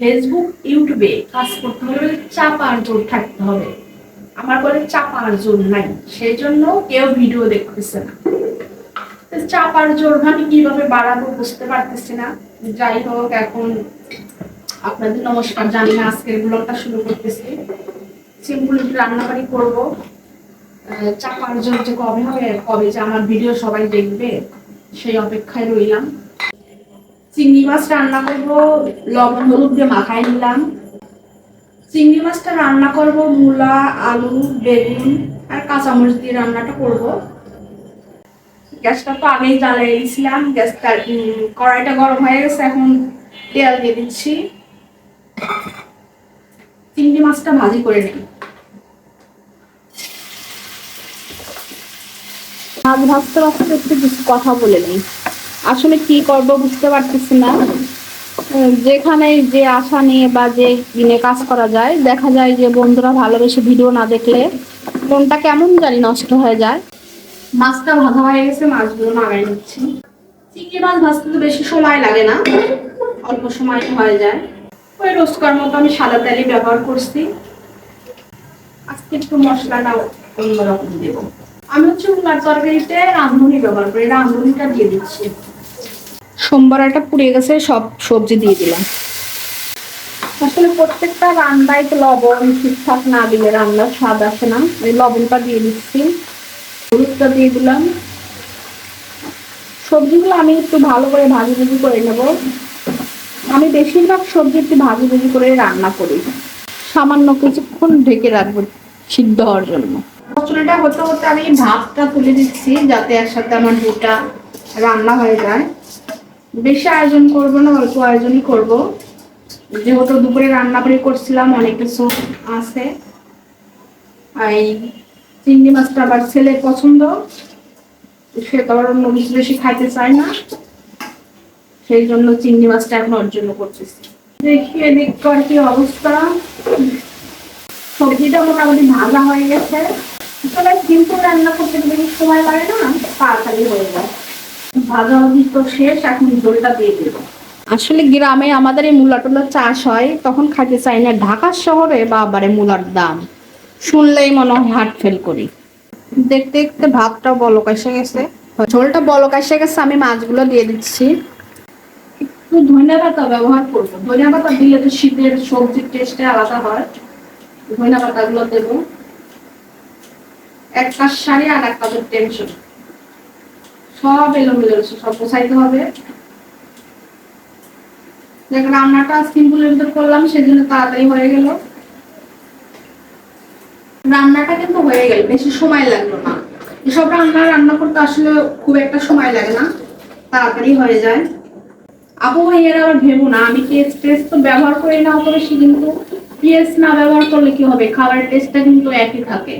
Facebook ইউটিউবে কাজ করতে হলে চাপার জোর থাকতে হবে। আমার বলে চাপার জোর নাই সেই জন্য কেউ ভিডিও দেখতেছে না। চাপার জোর আমি কীভাবে বাড়াবো বুঝতে পারতেছি না। যাই হোক, এখন আপনাদের নমস্কার জানি না আজকের ব্লগটা শুরু করতেছি। সিম্পল রান্নাবাড়ি করব। চাপার জোর যে কবে হবে, কবে যে আমার ভিডিও সবাই দেখবে, সেই অপেক্ষায় রইলাম। চিংড়ি মাছ রান্না করব, লবণ, হলুদ দিয়ে মাখাই নিলাম। চিংড়ি মাছটা রান্না করব, মূলা, আলু, বেগুন আর কাঁচামরিচ দিয়ে রান্নাটা করব। গ্যাসটা তো আগেই জ্বালিয়ে দিয়েছিলাম, গ্যাসটা কড়াইটা গরম হয়ে গেছে, এখন তেল দিয়ে দিচ্ছি। চিংড়ি মাছটা ভাজি করে নিই। মাছ ভাজতে ভাজতে একটু কিছু কথা বলে নিই। আসলে কি করব বুঝতে পারতেছি না। যেখানে যে আশা নিয়ে বা যে দিনে কাজ করা যায়, দেখা যায় যে বন্ধুরা ভালোবেসে ভিডিও না দেখলে মনটা কেমন জানি নষ্ট হয়ে যায়। মাছটা ভাজা হয়ে গেছে, মাছগুলো নাগাই নিচ্ছি। চিংড়ি মাছ ভাজতে তো বেশি সময় লাগে না, অল্প সময় হয়ে যায়। ওই রোস্টকার মতো আমি সাদা তেলই ব্যবহার করছি। আজকে একটু মশলাটা অন্যরকম দেবো। আমি হচ্ছে তরকারিতে রাঁধুনি ব্যবহার করি, রাঁধুনিটা দিয়ে দিচ্ছি। সোমবার একটা পুড়ে গেছে, সব সবজি দিয়ে দিলাম। আসলে প্রত্যেকটা রান্নায় তো লবণ ঠিকঠাক না দিলে রান্নার স্বাদ আসে না। এই লবণটা দিয়ে দিচ্ছি, হলুদটা দিয়ে দিলাম। সবজিগুলো আমি একটু ভালো করে ভাজি ভাজি করে নেব। আমি বেশিরভাগ সবজি একটু ভাজি ভাজি করে রান্না করি। সামান্য কিছুক্ষণ ঢেকে রাখব সিদ্ধ হওয়ার জন্য। মশলাটা হতে হতে আমি ভাতটা তুলে দিচ্ছি যাতে একসাথে আমার দুটা রান্না হয়ে যায়। বেশি আয়োজন করব না, অল্প আয়োজনই করব। যেহেতু দুপুরে রান্না করে করছিলাম, অনেক কিছু আছে। এই চিংড়ি মাছটা আবার ছেলের পছন্দ। সে তো আবার অন্য কিছু বেশি খাইতে চায় না। সেই জন্য চিংড়ি মাছটা এখন অর্জন করতেছি। দেখি এদিক আর কি অবস্থা। সবজিটা মোটামুটি ভাজা হয়ে গেছে। আসলে সিম্পল রান্না করতে বেশি সময় লাগে না, তাড়াতাড়ি হয়ে যায়। তো শেষ এখন ঝোলটা দিয়ে দেবো। আসলে গ্রামে আমাদের এই মূলা টুলার চাষ হয় তখন খাইতে চাই না ঢাকা শহরে বাবারে মূলার দাম। শুনলেই মনে হয় হার্ট ফেল করি। দেখতে দেখতে ভাতটা বলক এসে গেছে। ঝোলটা বলক এসে গেছে আমি মাছগুলো দিয়ে দিচ্ছি। একটু ধনিয়া পাতা ব্যবহার করব। ধনিয়া পাতা দিলে তো শীতের সবজির টেস্টে আলাদা হয়। ধনিয়া পাতাগুলো দেবো। এক কাজ শাড়ি আর এক কাজের টেনশন সব এলোমেলো রয়েছে সব গোছাইতে হবে। দেখ রান্নাটা সিম্পলের ভিতর করলাম, সেজন্য তাড়াতাড়ি হয়ে গেল। রান্নাটা কিন্তু হয়ে গেল, বেশি সময় লাগল না। এসব রান্না রান্না করতে আসলে খুব একটা সময় লাগে না, তাড়াতাড়ি হয়ে যায়। আপু ভাইয়েরা আবার ভেবো না, আমি পেঁয়াজ টেস্ট তো ব্যবহার করি না অত বেশি, কিন্তু পেঁয়াজ না ব্যবহার করলে কি হবে? খাবারের টেস্টটা কিন্তু একই থাকে।